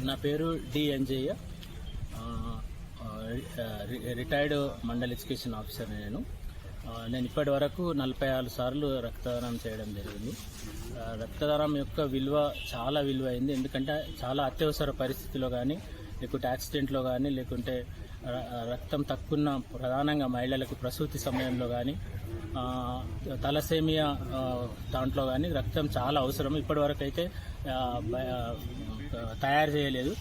నా పేరు D Anjaiah. Retired mandal education officer నేను. నేను ఇప్పటి వరకు నలభై ఆరు సార్లు రక్తదానం చేయడం జరిగింది. రక్తదానం యొక్క విలువ చాలా విలువైంది. ఎందుకంటే చాలా అత్యవసర పరిస్థితిలో కానీ లేకుంటే యాక్సిడెంట్లో కానీ లేకుంటే ర- రక్తం తక్కువ ప్రధానంగా మహిళలకు ప్రసూతి సమయంలో కానీ తలసేమియా దాంట్లో కానీ రక్తం చాలా అవసరం. ఇప్పటివరకు అయితే తయారు చేయలేదు.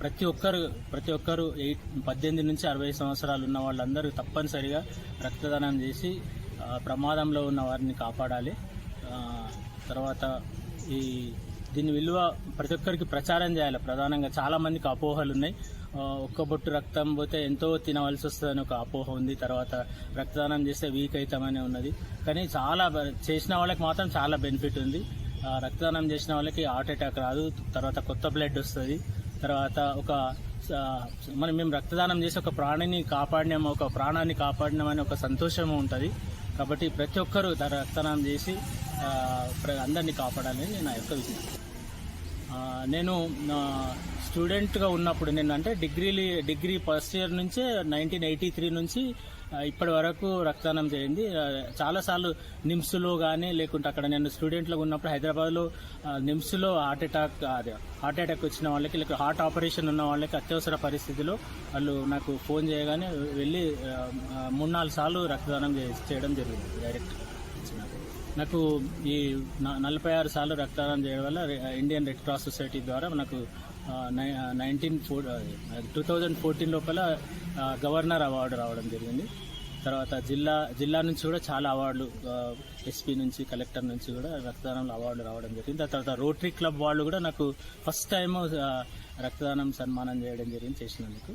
ప్రతి ఒక్కరు ప్రతి ఒక్కరు ఎయిట్ పద్దెనిమిది నుంచి అరవై సంవత్సరాలు ఉన్న వాళ్ళందరూ తప్పనిసరిగా రక్తదానం చేసి ప్రమాదంలో ఉన్న వారిని కాపాడాలి. తర్వాత ఈ దీని విలువ ప్రతి ఒక్కరికి ప్రచారం చేయాలి. ప్రధానంగా చాలా మందికి అపోహలు ఉన్నాయి. ఒక్క బొట్టు రక్తం పోతే ఎంతో తినవలసి వస్తుందని ఒక అపోహ ఉంది. తర్వాత రక్తదానం చేస్తే వీక్ అవుతామని ఉన్నది. కానీ చాలా బ- చేసిన వాళ్ళకి మాత్రం చాలా బెనిఫిట్ ఉంది. రక్తదానం చేసిన వాళ్ళకి హార్ట్ అటాక్ రాదు. తర్వాత కొత్త బ్లడ్ వస్తుంది. తర్వాత ఒక మనం మేము రక్తదానం చేసి ఒక ప్రాణిని కాపాడినాము ఒక ప్రాణాన్ని కాపాడినామని ఒక సంతోషం ఉంటుంది. కాబట్టి ప్రతి ఒక్కరూ రక్తదానం చేసి అందరినీ కాపాడాలని నా యొక్క విషయం నేను స్టూడెంట్గా ఉన్నప్పుడు నేను అంటే డిగ్రీ డిగ్రీ ఫస్ట్ ఇయర్ నుంచే నైన్టీన్ ఎయిటీ త్రీ నుంచి ఇప్పటి వరకు రక్తదానం చేయండి చాలాసార్లు నిమ్స్లో కానీ లేకుంటే అక్కడ నేను స్టూడెంట్లో ఉన్నప్పుడు హైదరాబాద్లో నిమ్స్లో హార్ట్ అటాక్ అదే హార్ట్ అటాక్ వచ్చిన వాళ్ళకి లేక హార్ట్ ఆపరేషన్ ఉన్న వాళ్ళకి అత్యవసర పరిస్థితిలో వాళ్ళు నాకు ఫోన్ చేయగానే వెళ్ళి మూడు నాలుగు సార్లు రక్తదానం చేయడం జరిగింది డైరెక్ట్ నాకు ఈ నలభై ఆరు సార్లు రక్తదానం చేయడం వల్ల ఇండియన్ రెడ్ క్రాస్ సొసైటీ ద్వారా నాకు nineteen four two thousand fourteen లోపల గవర్నర్ అవార్డు రావడం జరిగింది. తర్వాత జిల్లా జిల్లా నుంచి కూడా చాలా అవార్డులు ఎస్పీ నుంచి కలెక్టర్ నుంచి కూడా రక్తదానంలో అవార్డులు రావడం జరిగింది. ఆ తర్వాత రోటరీ క్లబ్ వాళ్ళు కూడా నాకు ఫస్ట్ టైం రక్తదానం సన్మానం చేయడం జరిగింది చేసినందుకు.